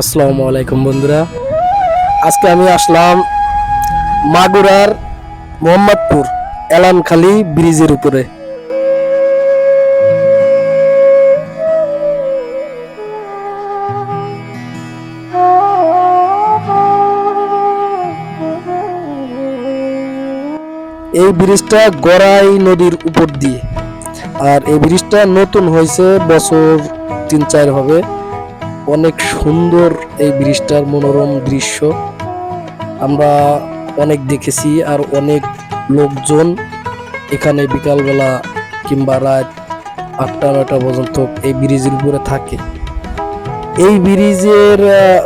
আসসালামু আলাইকুম, বন্ধুরা। আজকে আমি আসলাম মাগুরার মোহাম্মদপুর এলানখালি ব্রিজের উপরে। এই ব্রিজটা গড়াই নদীর উপর দিয়ে। আর এই ব্রিজটা নতুন হয়েছে বছর তিন চার হবে। অনেক সুন্দর এই ব্রিজটার মনোরম দৃশ্য। আমরা অনেক দেখেছি আর অনেক লোকজন এখানে বিকালবেলা কিংবা রাত আটটা, নয়টা পর্যন্ত এই ব্রিজের উপরে থাকে। এই ব্রিজের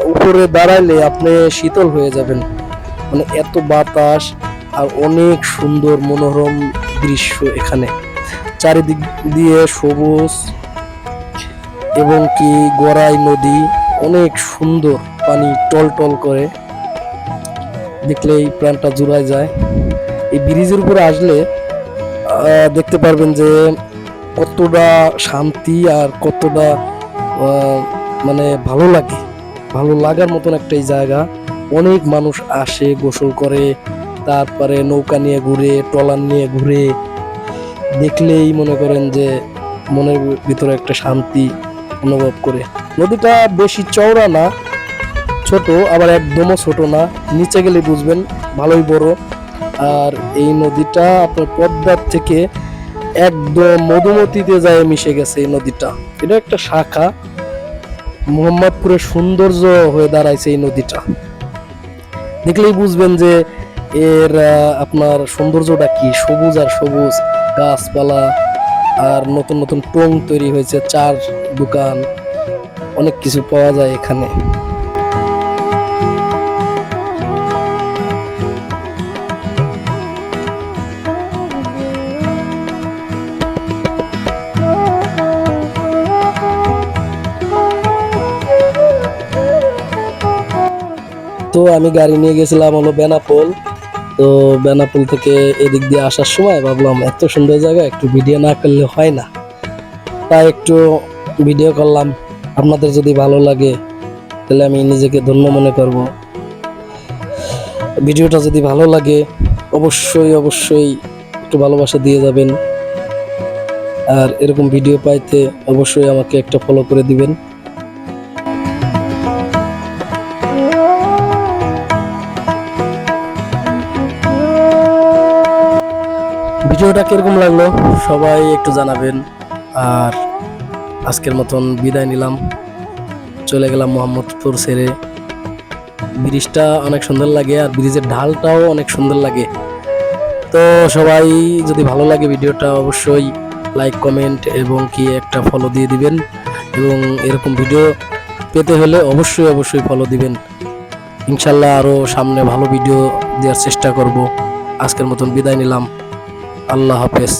উপরে দাঁড়াইলে আপনি শীতল হয়ে যাবেন। মানে এত বাতাস আর অনেক সুন্দর মনোরম দৃশ্য এখানে। চারিদিক দিয়ে সবুজ এবং কি গড়াই নদী, অনেক সুন্দর পানি টল টল করে। দেখলেই প্রাণটা জুড়ায় যায়। এই ব্রিজের উপরে আসলে দেখতে পারবেন যে কতটা শান্তি আর কতটা মানে ভালো লাগে। ভালো লাগার মতন একটা জায়গা। অনেক মানুষ আসে, গোসল করে, তারপরে নৌকা নিয়ে ঘুরে, ট্রলার নিয়ে ঘুরে। দেখলেই মনে করেন যে মনের ভিতরে একটা শান্তি। অনুভব করে। নদীটা বেশি চওড়া না, ছোট, আবার একদমও ছোট না। নিচে গেলে বুঝবেন ভালোই বড়। আর এই নদীটা আপনার পদ্মার থেকে একদম মধুমতিতে যায় মিশে গেছে এই নদীটা। এটা একটা শাখা। মোহাম্মদপুরের সৌন্দর্য হয়ে দাঁড়াইছে এই নদীটা। দেখলেই বুঝবেন যে এর আপনার সৌন্দর্যটা কি? সবুজ আর সবুজ, গাছপালা আর নতুন নতুন টং তৈরি হয়েছে, চার দোকান, অনেক কিছু পাওয়া যায় এখানে। তো আমি গাড়ি নিয়ে গেছিলাম হলো বেনাপোল। তো বেনাপোল থেকে এদিক দিয়ে আসার সময় ভাবলাম, এত সুন্দর জায়গা, একটু ভিডিও না করলে হয় না। তাই একটু ভিডিও করলাম। আপনাদের যদি ভালো লাগে, তাহলে আমি নিজেকে ধন্য মনে করব। ভিডিওটা যদি ভালো লাগে, অবশ্যই অবশ্যই একটু ভালোবাসা দিয়ে যাবেন। আর এরকম ভিডিও পাইতে অবশ্যই আমাকে একটা ফলো করে দিবেন। ভিডিওটা কীরকম লাগল? সবাই একটু জানাবেন। আর আজকের মতন বিদায় নিলাম। চলে গেলাম মোহাম্মদপুর ছেড়ে। ব্রিজটা অনেক সুন্দর লাগে আর ব্রিজের ঢালটাও অনেক সুন্দর লাগে। তো সবাই যদি ভালো লাগে ভিডিওটা, অবশ্যই লাইক, কমেন্ট এবং কি একটা ফলো দিয়ে দিবেন। এবং এরকম ভিডিও পেতে হলে অবশ্যই অবশ্যই ফলো দিবেন। ইনশাল্লাহ আরও সামনে ভালো ভিডিও দেওয়ার চেষ্টা করব। আজকের মতন বিদায় নিলাম। আল্লাহ হাফেজ।